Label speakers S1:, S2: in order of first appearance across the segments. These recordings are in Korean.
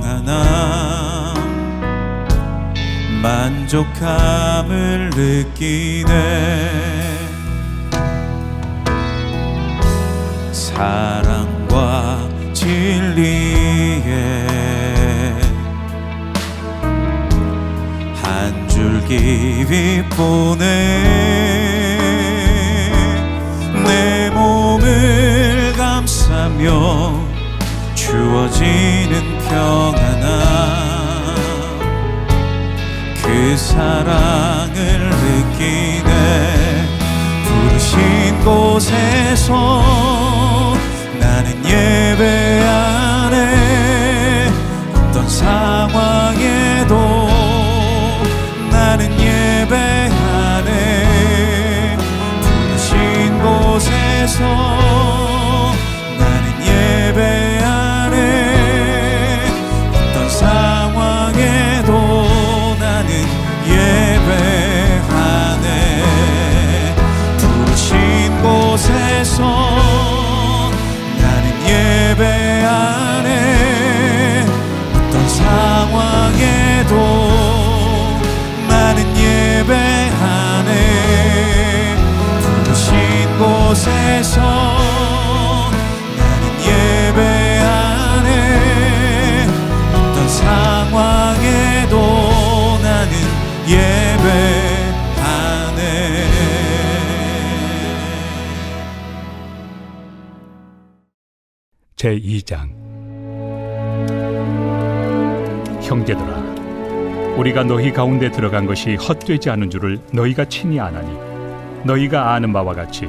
S1: 평안함 만족함을 느끼네. 사랑과 진리에 한 줄기 빛보네 내 몸을 감싸며 주어지는 평안함 그 사랑을 느끼네. 부르신 곳에서 나는 예배하네 어떤 상황에도 나는 예배하네 부르신 곳에서 곳에서 나는 예배하네. 어떤 상황에도 나는 예배하네.
S2: 제2장. 형제들아 우리가 너희 가운데 들어간 것이 헛되지 않은 줄을 너희가 친히 아나니 너희가 아는 바와 같이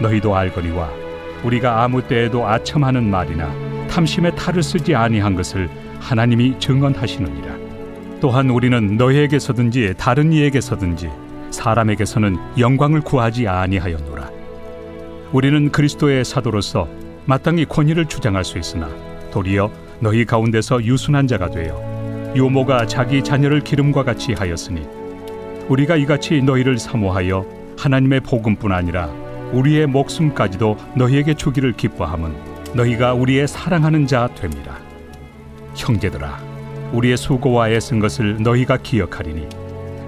S2: 너희도 알거니와 우리가 아무 때에도 아첨하는 말이나 탐심의 탈을 쓰지 아니한 것을 하나님이 증언하시느니라. 또한 우리는 너희에게서든지 다른 이에게서든지 사람에게서는 영광을 구하지 아니하였노라. 우리는 그리스도의 사도로서 마땅히 권위를 주장할 수 있으나 도리어 너희 가운데서 유순한 자가 되어 유모가 자기 자녀를 기름과 같이 하였으니 우리가 이같이 너희를 사모하여 하나님의 복음뿐 아니라 우리의 목숨까지도 너희에게 주기를 기뻐함은 너희가 우리의 사랑하는 자 됩니다. 형제들아, 우리의 수고와 애쓴 것을 너희가 기억하리니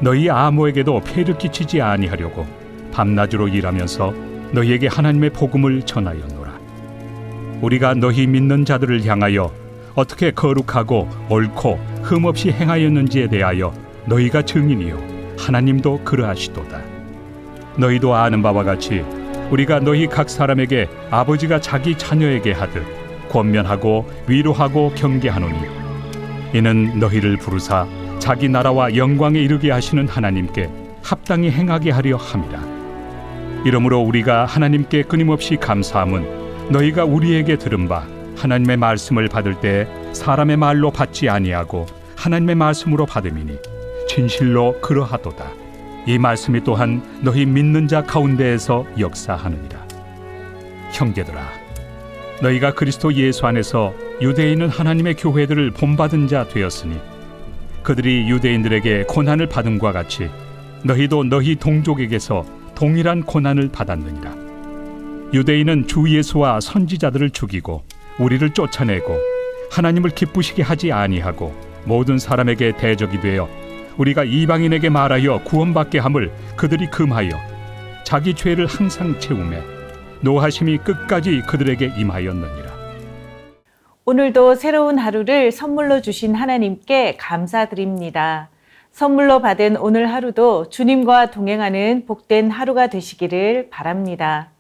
S2: 너희 아무에게도 폐를 끼치지 아니하려고 밤낮으로 일하면서 너희에게 하나님의 복음을 전하였노라. 우리가 너희 믿는 자들을 향하여 어떻게 거룩하고 옳고 흠없이 행하였는지에 대하여 너희가 증인이요 하나님도 그러하시도다. 너희도 아는 바와 같이 우리가 너희 각 사람에게 아버지가 자기 자녀에게 하듯 권면하고 위로하고 경계하노니 이는 너희를 부르사 자기 나라와 영광에 이르게 하시는 하나님께 합당히 행하게 하려 함이라. 이러므로 우리가 하나님께 끊임없이 감사함은 너희가 우리에게 들은 바 하나님의 말씀을 받을 때 사람의 말로 받지 아니하고 하나님의 말씀으로 받음이니 진실로 그러하도다. 이 말씀이 또한 너희 믿는 자 가운데에서 역사하느니라. 형제들아, 너희가 그리스도 예수 안에서 유대인은 하나님의 교회들을 본받은 자 되었으니 그들이 유대인들에게 고난을 받음과 같이 너희도 너희 동족에게서 동일한 고난을 받았느니라. 유대인은 주 예수와 선지자들을 죽이고 우리를 쫓아내고 하나님을 기쁘시게 하지 아니하고 모든 사람에게 대적이 되어 우리가 이방인에게 말하여 구원받게 함을 그들이 금하여 자기 죄를 항상 채우매 노하심이 끝까지 그들에게 임하였느니라.
S3: 오늘도 새로운 하루를 선물로 주신 하나님께 감사드립니다. 선물로 받은 오늘 하루도 주님과 동행하는 복된 하루가 되시기를 바랍니다.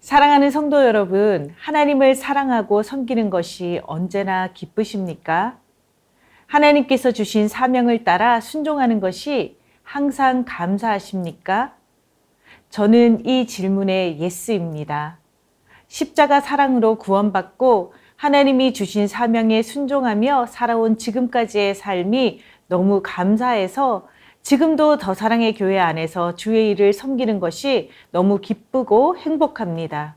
S3: 사랑하는 성도 여러분, 하나님을 사랑하고 섬기는 것이 언제나 기쁘십니까? 하나님께서 주신 사명을 따라 순종하는 것이 항상 감사하십니까? 저는 이 질문에 예스입니다. 십자가 사랑으로 구원받고 하나님이 주신 사명에 순종하며 살아온 지금까지의 삶이 너무 감사해서 지금도 더 사랑의 교회 안에서 주의 일을 섬기는 것이 너무 기쁘고 행복합니다.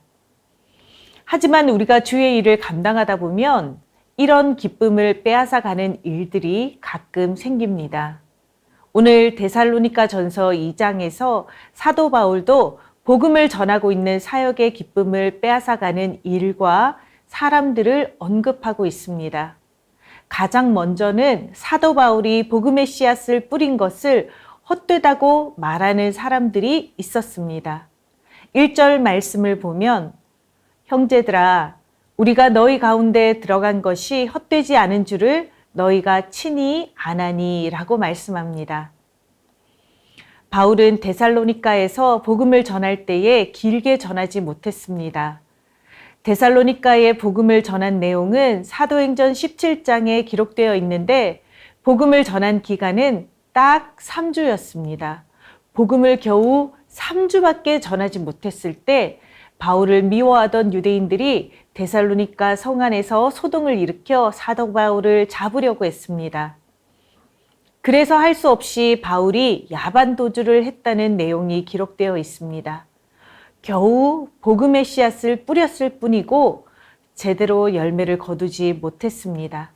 S3: 하지만 우리가 주의 일을 감당하다 보면 이런 기쁨을 빼앗아 가는 일들이 가끔 생깁니다. 오늘 데살로니가 전서 2장에서 사도 바울도 복음을 전하고 있는 사역의 기쁨을 빼앗아 가는 일과 사람들을 언급하고 있습니다. 가장 먼저는 사도 바울이 복음의 씨앗을 뿌린 것을 헛되다고 말하는 사람들이 있었습니다. 1절 말씀을 보면 형제들아 우리가 너희 가운데 들어간 것이 헛되지 않은 줄을 너희가 친히 아나니라고 말씀합니다. 바울은 데살로니카에서 복음을 전할 때에 길게 전하지 못했습니다. 데살로니카에 복음을 전한 내용은 사도행전 17장에 기록되어 있는데 복음을 전한 기간은 딱 3주였습니다. 복음을 겨우 3주밖에 전하지 못했을 때 바울을 미워하던 유대인들이 데살로니카 성 안에서 소동을 일으켜 사도 바울을 잡으려고 했습니다. 그래서 할 수 없이 바울이 야반 도주를 했다는 내용이 기록되어 있습니다. 겨우 복음의 씨앗을 뿌렸을 뿐이고 제대로 열매를 거두지 못했습니다.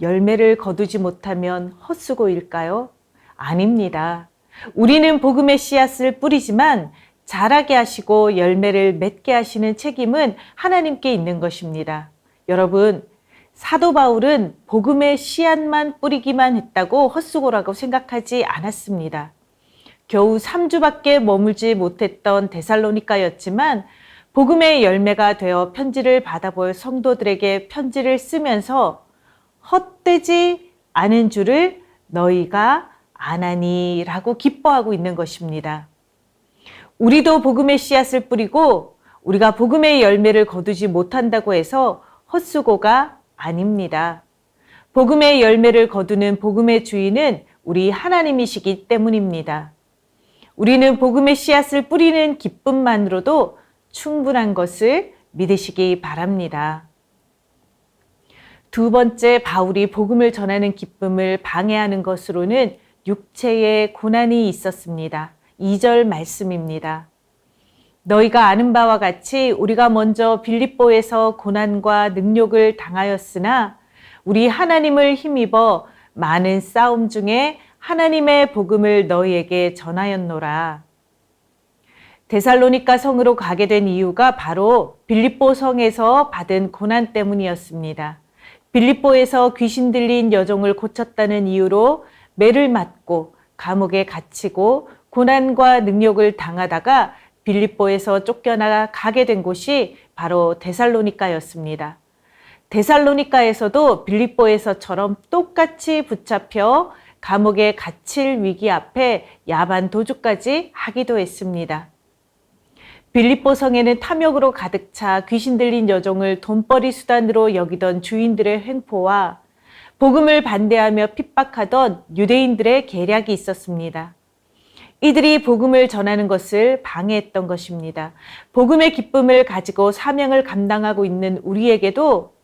S3: 열매를 거두지 못하면 헛수고일까요? 아닙니다. 우리는 복음의 씨앗을 뿌리지만 자라게 하시고 열매를 맺게 하시는 책임은 하나님께 있는 것입니다. 여러분, 사도 바울은 복음의 씨앗만 뿌리기만 했다고 헛수고라고 생각하지 않았습니다. 겨우 3주밖에 머물지 못했던 데살로니카였지만 복음의 열매가 되어 편지를 받아볼 성도들에게 편지를 쓰면서 헛되지 않은 줄을 너희가 아나니라고 기뻐하고 있는 것입니다. 우리도 복음의 씨앗을 뿌리고 우리가 복음의 열매를 거두지 못한다고 해서 헛수고가 아닙니다. 복음의 열매를 거두는 복음의 주인은 우리 하나님이시기 때문입니다. 우리는 복음의 씨앗을 뿌리는 기쁨만으로도 충분한 것을 믿으시기 바랍니다. 두 번째 바울이 복음을 전하는 기쁨을 방해하는 것으로는 육체의 고난이 있었습니다. 2절 말씀입니다. 너희가 아는 바와 같이 우리가 먼저 빌립보에서 고난과 능욕을 당하였으나 우리 하나님을 힘입어 많은 싸움 중에 하나님의 복음을 너희에게 전하였노라. 데살로니가 성으로 가게 된 이유가 바로 빌립보 성에서 받은 고난 때문이었습니다. 빌립보에서 귀신 들린 여종을 고쳤다는 이유로 매를 맞고 감옥에 갇히고 고난과 능욕을 당하다가 빌립보에서 쫓겨나 가게 된 곳이 바로 데살로니카였습니다. 데살로니카에서도 빌립보에서처럼 똑같이 붙잡혀 감옥에 갇힐 위기 앞에 야반 도주까지 하기도 했습니다. 빌립보 성에는 탐욕으로 가득 차 귀신 들린 여종을 돈벌이 수단으로 여기던 주인들의 횡포와 복음을 반대하며 핍박하던 유대인들의 계략이 있었습니다. 이들이 복음을 전하는 것을 방해했던 것입니다. 복음의 기쁨을 가지고 사명을 감당하고 있는 우리에게도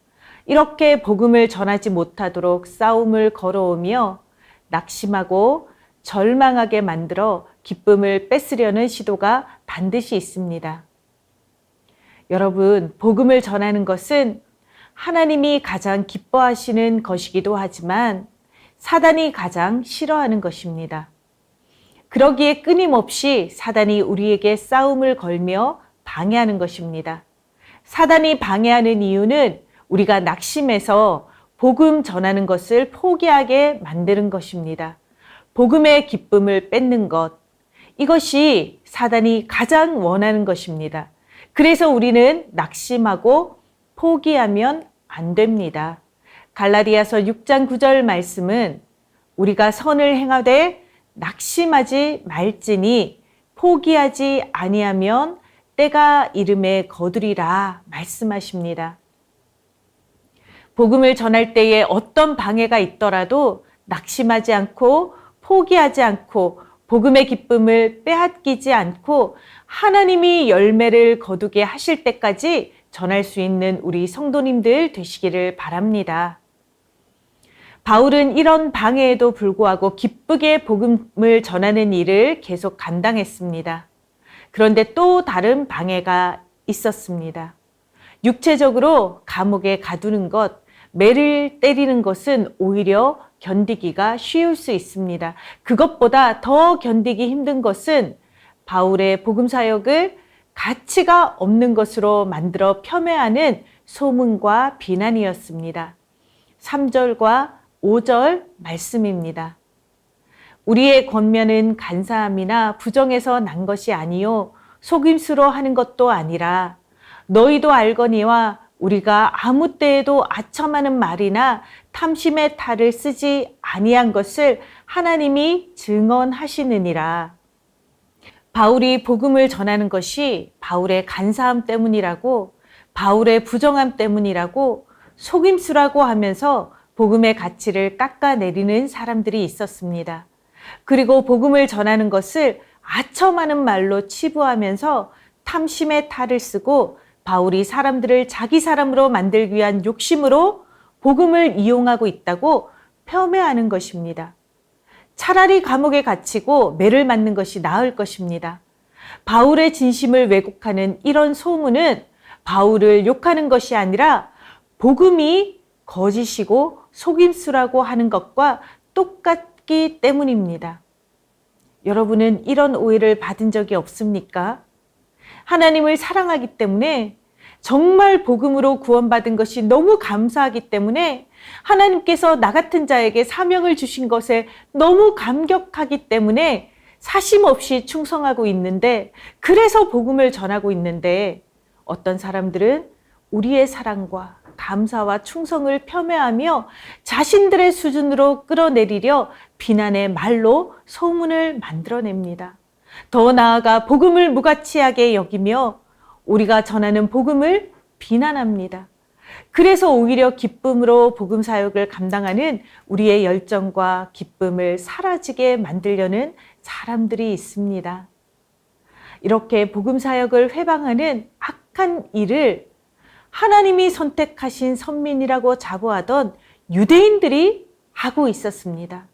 S3: 이렇게 복음을 전하지 못하도록 싸움을 걸어오며 낙심하고 절망하게 만들어 기쁨을 뺏으려는 시도가 반드시 있습니다. 여러분, 복음을 전하는 것은 하나님이 가장 기뻐하시는 것이기도 하지만 사단이 가장 싫어하는 것입니다. 그러기에 끊임없이 사단이 우리에게 싸움을 걸며 방해하는 것입니다. 사단이 방해하는 이유는 우리가 낙심해서 복음 전하는 것을 포기하게 만드는 것입니다. 복음의 기쁨을 뺏는 것. 이것이 사단이 가장 원하는 것입니다. 그래서 우리는 낙심하고 포기하면 안 됩니다. 갈라디아서 6장 9절 말씀은 우리가 선을 행하되 낙심하지 말지니 포기하지 아니하면 때가 이름에 거두리라 말씀하십니다. 복음을 전할 때에 어떤 방해가 있더라도 낙심하지 않고 포기하지 않고 복음의 기쁨을 빼앗기지 않고 하나님이 열매를 거두게 하실 때까지 전할 수 있는 우리 성도님들 되시기를 바랍니다. 바울은 이런 방해에도 불구하고 기쁘게 복음을 전하는 일을 계속 감당했습니다. 그런데 또 다른 방해가 있었습니다. 육체적으로 감옥에 가두는 것, 매를 때리는 것은 오히려 견디기가 쉬울 수 있습니다. 그것보다 더 견디기 힘든 것은 바울의 복음 사역을 가치가 없는 것으로 만들어 폄훼하는 소문과 비난이었습니다. 3절과 5절 말씀입니다. 우리의 권면은 간사함이나 부정에서 난 것이 아니요 속임수로 하는 것도 아니라 너희도 알거니와 우리가 아무 때에도 아첨하는 말이나 탐심의 탈을 쓰지 아니한 것을 하나님이 증언하시느니라. 바울이 복음을 전하는 것이 바울의 간사함 때문이라고 바울의 부정함 때문이라고 속임수라고 하면서 복음의 가치를 깎아내리는 사람들이 있었습니다. 그리고 복음을 전하는 것을 아첨하는 말로 치부하면서 탐심의 탈을 쓰고 바울이 사람들을 자기 사람으로 만들기 위한 욕심으로 복음을 이용하고 있다고 폄훼하는 것입니다. 차라리 감옥에 갇히고 매를 맞는 것이 나을 것입니다. 바울의 진심을 왜곡하는 이런 소문은 바울을 욕하는 것이 아니라 복음이 거짓이고 속임수라고 하는 것과 똑같기 때문입니다. 여러분은 이런 오해를 받은 적이 없습니까? 하나님을 사랑하기 때문에 정말 복음으로 구원받은 것이 너무 감사하기 때문에 하나님께서 나 같은 자에게 사명을 주신 것에 너무 감격하기 때문에 사심 없이 충성하고 있는데 그래서 복음을 전하고 있는데 어떤 사람들은 우리의 사랑과 감사와 충성을 폄훼하며 자신들의 수준으로 끌어내리려 비난의 말로 소문을 만들어냅니다. 더 나아가 복음을 무가치하게 여기며 우리가 전하는 복음을 비난합니다. 그래서 오히려 기쁨으로 복음 사역을 감당하는 우리의 열정과 기쁨을 사라지게 만들려는 사람들이 있습니다. 이렇게 복음 사역을 회방하는 악한 일을 하나님이 선택하신 선민이라고 자부하던 유대인들이 하고 있었습니다.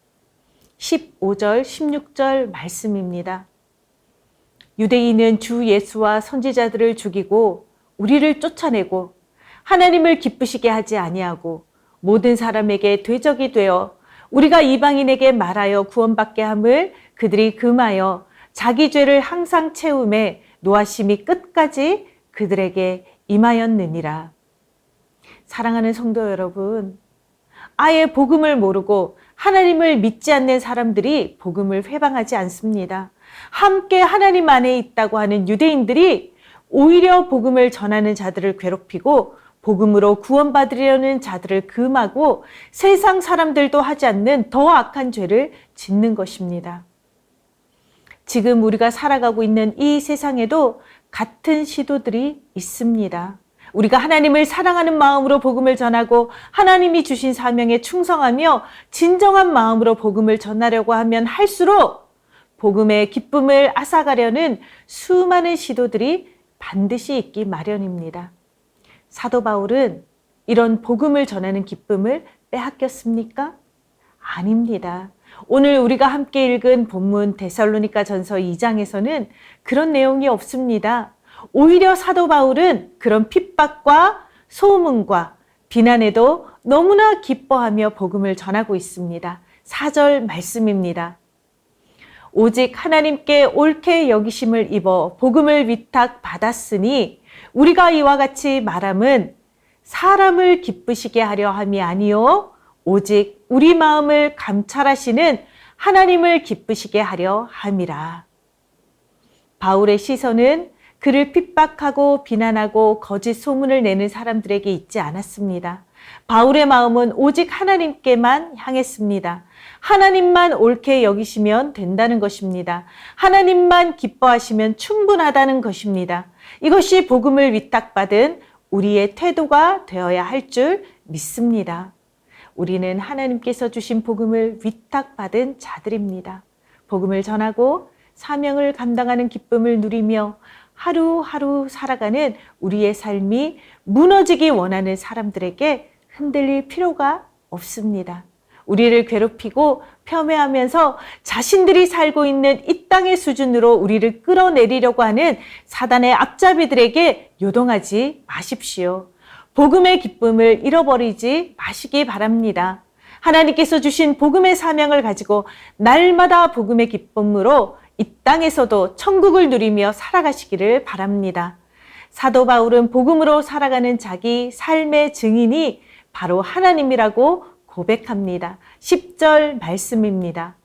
S3: 15절, 16절 말씀입니다. 유대인은 주 예수와 선지자들을 죽이고 우리를 쫓아내고 하나님을 기쁘시게 하지 아니하고 모든 사람에게 대적이 되어 우리가 이방인에게 말하여 구원받게 함을 그들이 금하여 자기 죄를 항상 채움에 노하심이 끝까지 그들에게 임하였느니라. 사랑하는 성도 여러분, 아예 복음을 모르고 하나님을 믿지 않는 사람들이 복음을 회방하지 않습니다. 함께 하나님 안에 있다고 하는 유대인들이 오히려 복음을 전하는 자들을 괴롭히고 복음으로 구원받으려는 자들을 금하고 세상 사람들도 하지 않는 더 악한 죄를 짓는 것입니다. 지금 우리가 살아가고 있는 이 세상에도 같은 시도들이 있습니다. 우리가 하나님을 사랑하는 마음으로 복음을 전하고 하나님이 주신 사명에 충성하며 진정한 마음으로 복음을 전하려고 하면 할수록 복음의 기쁨을 앗아가려는 수많은 시도들이 반드시 있기 마련입니다. 사도 바울은 이런 복음을 전하는 기쁨을 빼앗겼습니까? 아닙니다. 오늘 우리가 함께 읽은 본문 데살로니가 전서 2장에서는 그런 내용이 없습니다. 오히려 사도 바울은 그런 핍박과 소문과 비난에도 너무나 기뻐하며 복음을 전하고 있습니다. 4절 말씀입니다. 오직 하나님께 옳게 여기심을 입어 복음을 위탁 받았으니 우리가 이와 같이 말함은 사람을 기쁘시게 하려 함이 아니요 오직 우리 마음을 감찰하시는 하나님을 기쁘시게 하려 함이라. 바울의 시선은 그를 핍박하고 비난하고 거짓 소문을 내는 사람들에게 있지 않았습니다. 바울의 마음은 오직 하나님께만 향했습니다. 하나님만 옳게 여기시면 된다는 것입니다. 하나님만 기뻐하시면 충분하다는 것입니다. 이것이 복음을 위탁받은 우리의 태도가 되어야 할 줄 믿습니다. 우리는 하나님께서 주신 복음을 위탁받은 자들입니다. 복음을 전하고 사명을 감당하는 기쁨을 누리며 하루하루 살아가는 우리의 삶이 무너지기 원하는 사람들에게 흔들릴 필요가 없습니다. 우리를 괴롭히고 폄훼하면서 자신들이 살고 있는 이 땅의 수준으로 우리를 끌어내리려고 하는 사단의 앞잡이들에게 요동하지 마십시오. 복음의 기쁨을 잃어버리지 마시기 바랍니다. 하나님께서 주신 복음의 사명을 가지고 날마다 복음의 기쁨으로 이 땅에서도 천국을 누리며 살아가시기를 바랍니다. 사도 바울은 복음으로 살아가는 자기 삶의 증인이 바로 하나님이라고 고백합니다. 10절 말씀입니다.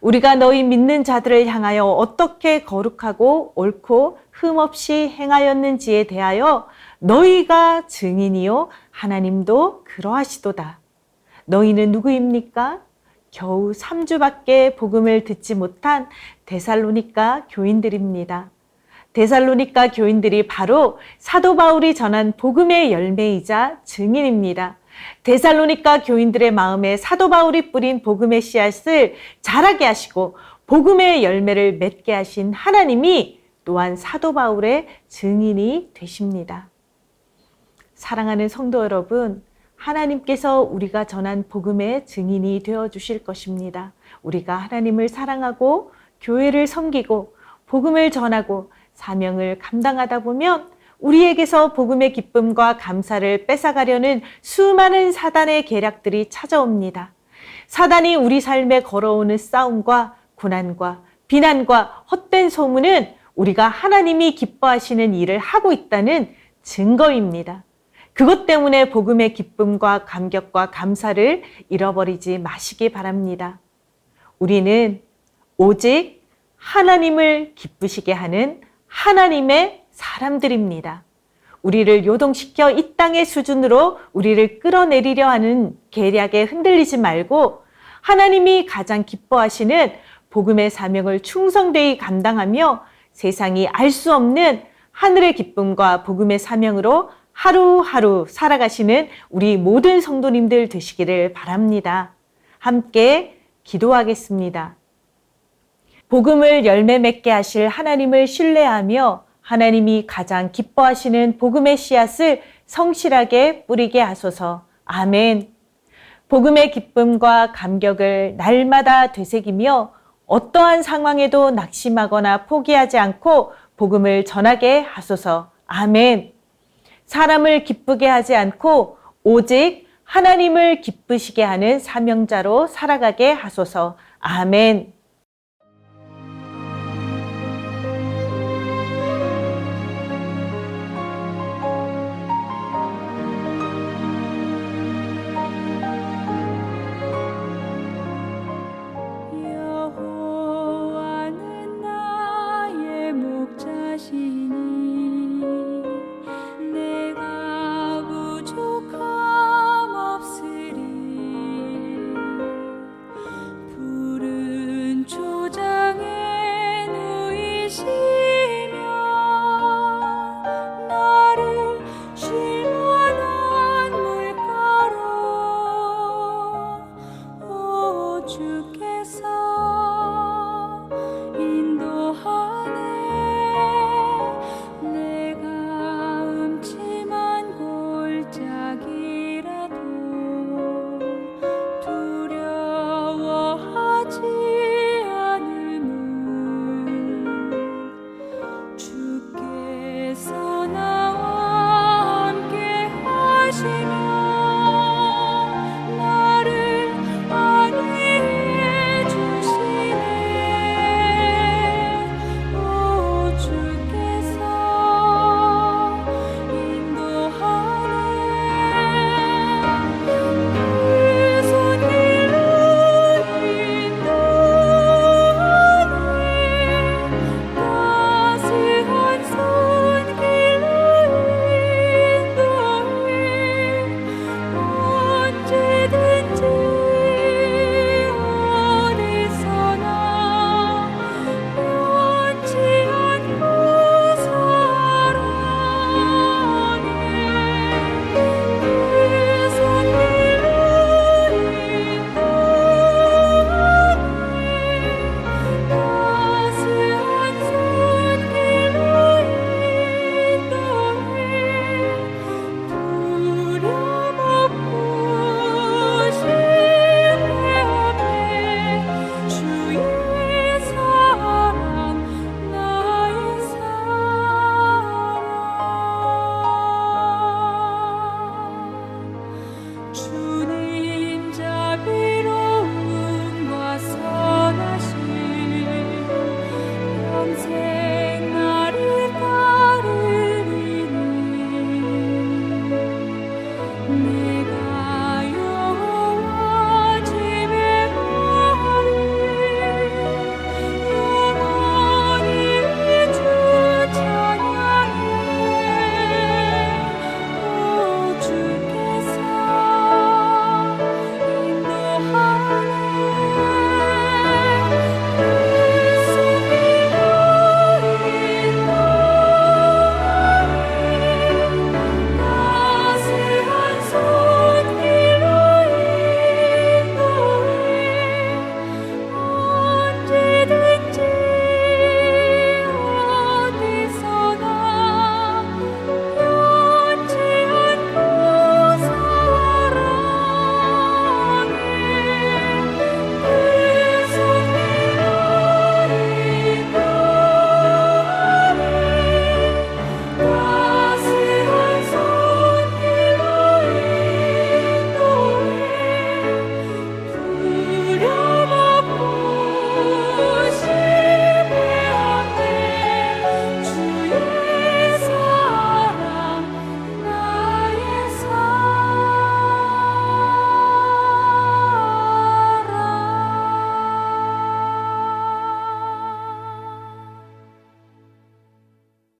S3: 우리가 너희 믿는 자들을 향하여 어떻게 거룩하고 옳고 흠없이 행하였는지에 대하여 너희가 증인이요 하나님도 그러하시도다. 너희는 누구입니까? 겨우 3주밖에 복음을 듣지 못한 데살로니가 교인들입니다. 데살로니가 교인들이 바로 사도 바울이 전한 복음의 열매이자 증인입니다. 데살로니가 교인들의 마음에 사도 바울이 뿌린 복음의 씨앗을 자라게 하시고 복음의 열매를 맺게 하신 하나님이 또한 사도 바울의 증인이 되십니다. 사랑하는 성도 여러분, 하나님께서 우리가 전한 복음의 증인이 되어 주실 것입니다. 우리가 하나님을 사랑하고 교회를 섬기고 복음을 전하고 사명을 감당하다 보면 우리에게서 복음의 기쁨과 감사를 뺏어가려는 수많은 사단의 계략들이 찾아옵니다. 사단이 우리 삶에 걸어오는 싸움과 고난과 비난과 헛된 소문은 우리가 하나님이 기뻐하시는 일을 하고 있다는 증거입니다. 그것 때문에 복음의 기쁨과 감격과 감사를 잃어버리지 마시기 바랍니다. 우리는 오직 하나님을 기쁘시게 하는 하나님의 사람들입니다. 우리를 요동시켜 이 땅의 수준으로 우리를 끌어내리려 하는 계략에 흔들리지 말고 하나님이 가장 기뻐하시는 복음의 사명을 충성되이 감당하며 세상이 알 수 없는 하늘의 기쁨과 복음의 사명으로 하루하루 살아가시는 우리 모든 성도님들 되시기를 바랍니다. 함께 기도하겠습니다. 복음을 열매 맺게 하실 하나님을 신뢰하며 하나님이 가장 기뻐하시는 복음의 씨앗을 성실하게 뿌리게 하소서. 아멘. 복음의 기쁨과 감격을 날마다 되새기며 어떠한 상황에도 낙심하거나 포기하지 않고 복음을 전하게 하소서. 아멘. 사람을 기쁘게 하지 않고 오직 하나님을 기쁘시게 하는 사명자로 살아가게 하소서. 아멘.